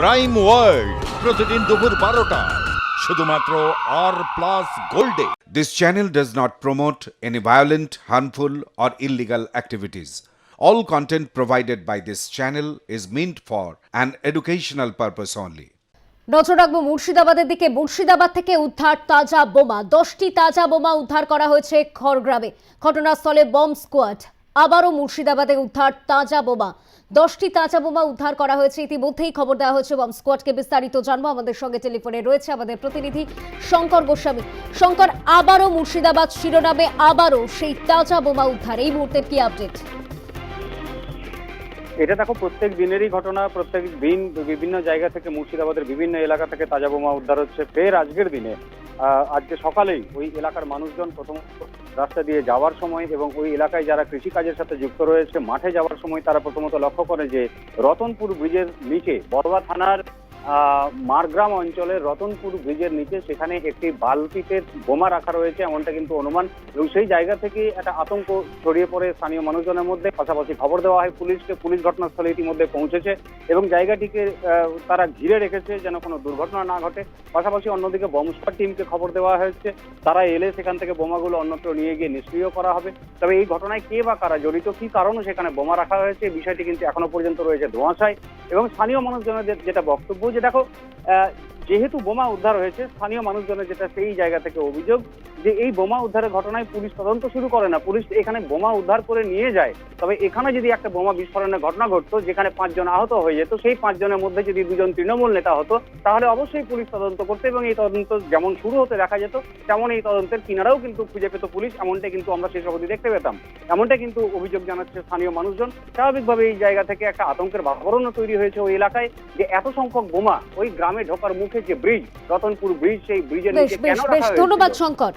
Crime world প্রতিদিন দুপুর বারোটা। শুধুমাত্র আর plus গোল্ডে this channel does not promote any violent harmful or illegal activities all content provided by this channel is meant for an educational purpose only নজর রাখব মুর্শিদাবাদের দিকে। মুর্শিদাবাদ থেকে উদ্ধার তাজা বোমা। দশটি তাজা বোমা উদ্ধার করা হয়েছে খড়গ্রামে। ঘটনাস্থলে বম স্কোয়াড। আবারও মুর্শিদাবাদে উদ্ধার তাজা বোমা। দশটি তাজা বোমা উদ্ধার করা হয়েছে। ইতিমধ্যেই খবর দেওয়া হয়েছে বম স্কোয়াডকে বিস্তারিত জানব। আমাদের সঙ্গে টেলিফোনে রয়েছে আমাদের প্রতিনিধি শঙ্কর গোস্বামী। শঙ্কর, আবারও মুর্শিদাবাদ শিরোনামে আবারও সেই তাজা বোমা উদ্ধার। এই মুহূর্তের কি আপডেট? এটা দেখো, প্রত্যেক দিনেরই ঘটনা, প্রত্যেক দিন বিভিন্ন জায়গা থেকে, মুর্শিদাবাদের বিভিন্ন এলাকা থেকে তাজা বোমা উদ্ধার হচ্ছে। ফের আজকের দিনে আজকে সকালেই ওই এলাকার মানুষজন প্রথম রাস্তা দিয়ে যাওয়ার সময় এবং ওই এলাকায় যারা কৃষিকাজের সাথে যুক্ত রয়েছে, মাঠে যাওয়ার সময় তারা প্রথমত লক্ষ্য করে যে রতনপুর ব্রিজের নিচে বড়বা থানার মারগ্রাম অঞ্চলের রতনপুর ব্রিজের নিচে সেখানে একটি বালতিতে বোমা রাখা রয়েছে, এমনটা কিন্তু অনুমান। এবং সেই জায়গা থেকে একটা আতঙ্ক ছড়িয়ে পড়ে স্থানীয় মানুষজনের মধ্যে। পাশাপাশি খবর দেওয়া হয় পুলিশকে। পুলিশ ঘটনাস্থলে ইতিমধ্যে পৌঁছেছে এবং জায়গাটিকে তারা ঘিরে রেখেছে যেন কোনো দুর্ঘটনা না ঘটে। পাশাপাশি অন্যদিকে বম টিমকে খবর দেওয়া হয়েছে। তারা এলে সেখান থেকে বোমাগুলো অন্যত্র নিয়ে গিয়ে নিষ্ক্রিয় করা হবে। তবে এই ঘটনায় কে বা কারা জড়িত, কি কারণে সেখানে বোমা রাখা হয়েছে, বিষয়টি কিন্তু এখনও পর্যন্ত রয়েছে ধোঁয়াশায়। এবং স্থানীয় মানুষজনের যেটা বক্তব্য যে দেখো যেহেতু বোমা উদ্ধার হয়েছে, স্থানীয় মানুষজনের যেটা সেই জায়গা থেকে অভিযোগ যে এই বোমা উদ্ধারের ঘটনায় পুলিশ তদন্ত শুরু করে না। পুলিশ এখানে বোমা উদ্ধার করে নিয়ে যায়। তবে এখানে যদি একটা বোমা বিস্ফোরণের ঘটনা ঘটতো, যেখানে পাঁচজন আহত হয়ে যেত, সেই পাঁচজনের মধ্যে যদি দুজন তৃণমূল নেতা হতো, তাহলে অবশ্যই পুলিশ তদন্ত করতো এবং এই তদন্ত যেমন শুরু হতে দেখা যেত, তেমন এই তদন্তের কিনারাও কিন্তু খুঁজে পেত পুলিশ। এমনটাই কিন্তু আমরা শেষ অবধি দেখতে পেতাম। এমনটা কিন্তু অভিযোগ জানাচ্ছে স্থানীয় মানুষজন। স্বাভাবিকভাবে এই জায়গা থেকে একটা আতঙ্কের বাতাবরণও তৈরি হয়েছে ওই এলাকায় যে এত সংখ্যক বোমা ওই গ্রামে ঢোকার মুখে যে ব্রিজ রতনপুর ব্রিজ সেই ব্রিজের নিচে কেন বেশ হয়েছে ধন্যবাদ? শঙ্কর